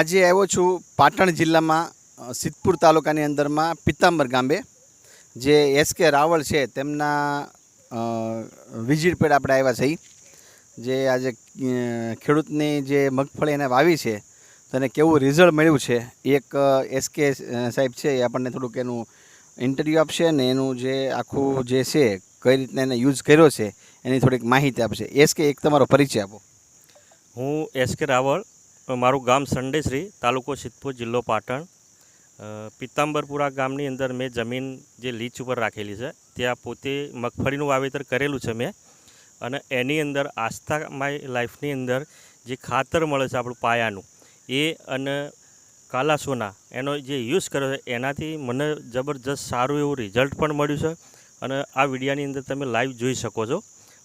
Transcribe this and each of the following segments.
આજે આવ્યો છું પાટણ જિલ્લામાં સિદ્ધપુર તાલુકાની અંદરમાં પિત્તાંબર ગામે, જે એસ કે રાવળ છે, તેમના વિઝિટ પેડ આપણે આવ્યા છીએ. જે આજે ખેડૂતની જે મગફળી એને વાવી છે તેને કેવું રિઝલ્ટ મળ્યું છે, એક એસ કે સાહેબ છે, એ આપણને થોડુંક એનું ઇન્ટરવ્યૂ આપશે ને એનું જે આખું જે છે, કઈ રીતના એને યુઝ કર્યો છે, એની થોડીક માહિતી આપશે. એસ કે, એક તમારો પરિચય આપો. હું એસ કે રાવળ મારું ગામ સંડેશ્રી તાલુકો સિદ્ધપુર, જિલ્લો પાટણ. પિત્તાંબરપુરા ગામની અંદર મેં જમીન જે લીચ ઉપર રાખેલી છે, ત્યાં પોતે મગફળીનું વાવેતર કરેલું છે મેં. અને એની અંદર આસ્થા માય લાઈફની અંદર જે ખાતર મળે છે આપણું પાયાનું, એ અને કાલા સોના એનો જે યુઝ કર્યો છે, એનાથી મને જબરજસ્ત સારું એવું રિઝલ્ટ પણ મળ્યું છે. અને આ વિડીયાની અંદર તમે લાઈવ જોઈ શકો છો.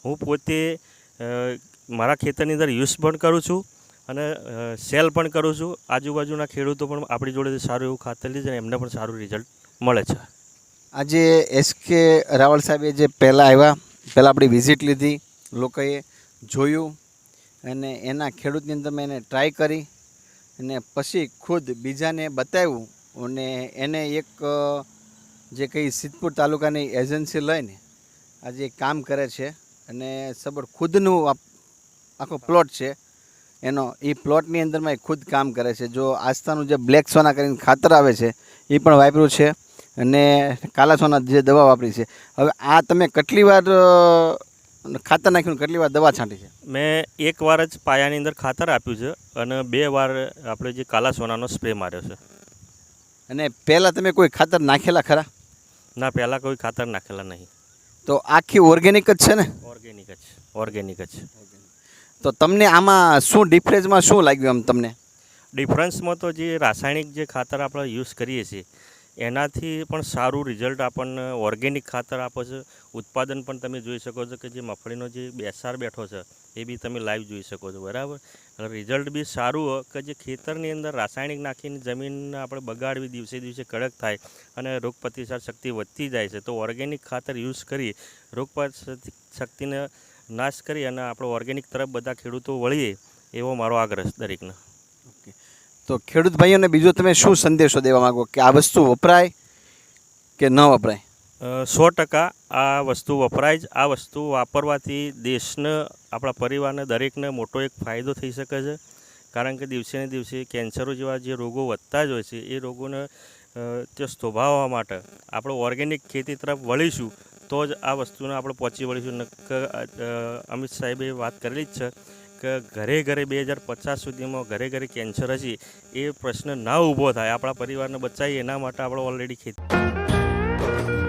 હું પોતે મારા ખેતરની અંદર યુઝ પણ કરું છું. અને સેલ પણ કરું છું. આજુબાજુના ખેડૂતો પણ આપણી જોડે સારું એવું ખાતર લીધે અને એમને પણ સારું રિઝલ્ટ મળે છે. આજે એસ કે રાવળ સાહેબે જે પહેલાં આવ્યા, પહેલાં આપણી વિઝિટ લીધી, લોકોએ જોયું અને એના ખેડૂતની અંદર મેં એને ટ્રાય કરી અને પછી ખુદ બીજાને બતાવ્યું અને એને એક જે કંઈ સિદ્ધપુર તાલુકાની એજન્સી લઈને આજે કામ કરે છે અને સબર ખુદનું આખો પ્લોટ છે. એનો એ પ્લોટની અંદરમાં એ ખુદ કામ કરે છે. જો આસ્થાનું જે બ્લેક સોના કરીને ખાતર આવે છે એ પણ વાપર્યું છે અને કાલા સોના જે દવા વાપરી છે. હવે આ તમે કેટલી વાર ખાતર નાખ્યું કેટલી વાર દવા છાંટી છે? મેં એક વાર જ પાયાની અંદર ખાતર આપ્યું છે અને બે વાર આપણે જે કાલા સોનાનો સ્પ્રે માર્યો છે. અને પહેલાં તમે કોઈ ખાતર નાખેલા ખરા? ના પહેલાં કોઈ ખાતર નાખેલા નહીં. તો આખી ઓર્ગેનિક જ છે ને? ઓર્ગેનિક જ ઓર્ગેનિક જ. તો તમને આમાં શું ડિફરન્સમાં શું લાગ્યું આમ તમને? ડિફરન્સમાં તો જે રાસાયણિક જે ખાતર આપણે યુઝ કરીએ છીએ, એનાથી પણ સારું રિઝલ્ટ આપણને ઓર્ગેનિક ખાતર આપે છે. ઉત્પાદન પણ તમે જોઈ શકો છો કે જે મગફળીનો જે બેસાર બેઠો છે, એ બી તમે લાઈવ જોઈ શકો છો, બરાબર? રિઝલ્ટ બી સારું કે જે ખેતરની અંદર રાસાયણિક નાખીને જમીન આપણે બગાડવી દિવસે દિવસે કડક થાય અને રોગ પ્રતિસાર શક્તિ વધતી જાય છે, તો ઓર્ગેનિક ખાતર યુઝ કરી રોગ શક્તિને નાશ કરી અને આપણો ઓર્ગેનિક તરફ બધા ખેડૂતો વળીએ એવો મારો આગ્રહ દરેકને. ઓકે. તો ખેડૂત ભાઈઓને બીજો તમે શું સંદેશો દેવા માગો? કે આ વસ્તુ વપરાય કે ન વપરાય? સો ટકા આ વસ્તુ વપરાય જ. આ વસ્તુ વાપરવાથી દેશને આપણા પરિવારને દરેકને મોટો એક ફાયદો થઈ શકે છે. કારણ કે દિવસે ને દિવસે કેન્સરો જેવા જે રોગો વધતા જ હોય છે એ રોગોને તે થોભાવવા માટે આપણે ઓર્ગેનિક ખેતી તરફ વળીશું તો જ આ વસ્તુને આપણે પહોંચી વળીશું. અમિત સાહેબે વાત કરેલી જ છે કે ઘરે ઘરે બે હજાર પચાસ સુધીમાં ઘરે ઘરે કેન્સર હશે એ પ્રશ્ન ના ઊભો થાય. આપણા પરિવારને બચાવીએ, એના માટે આપણે ઓલરેડી ખેતી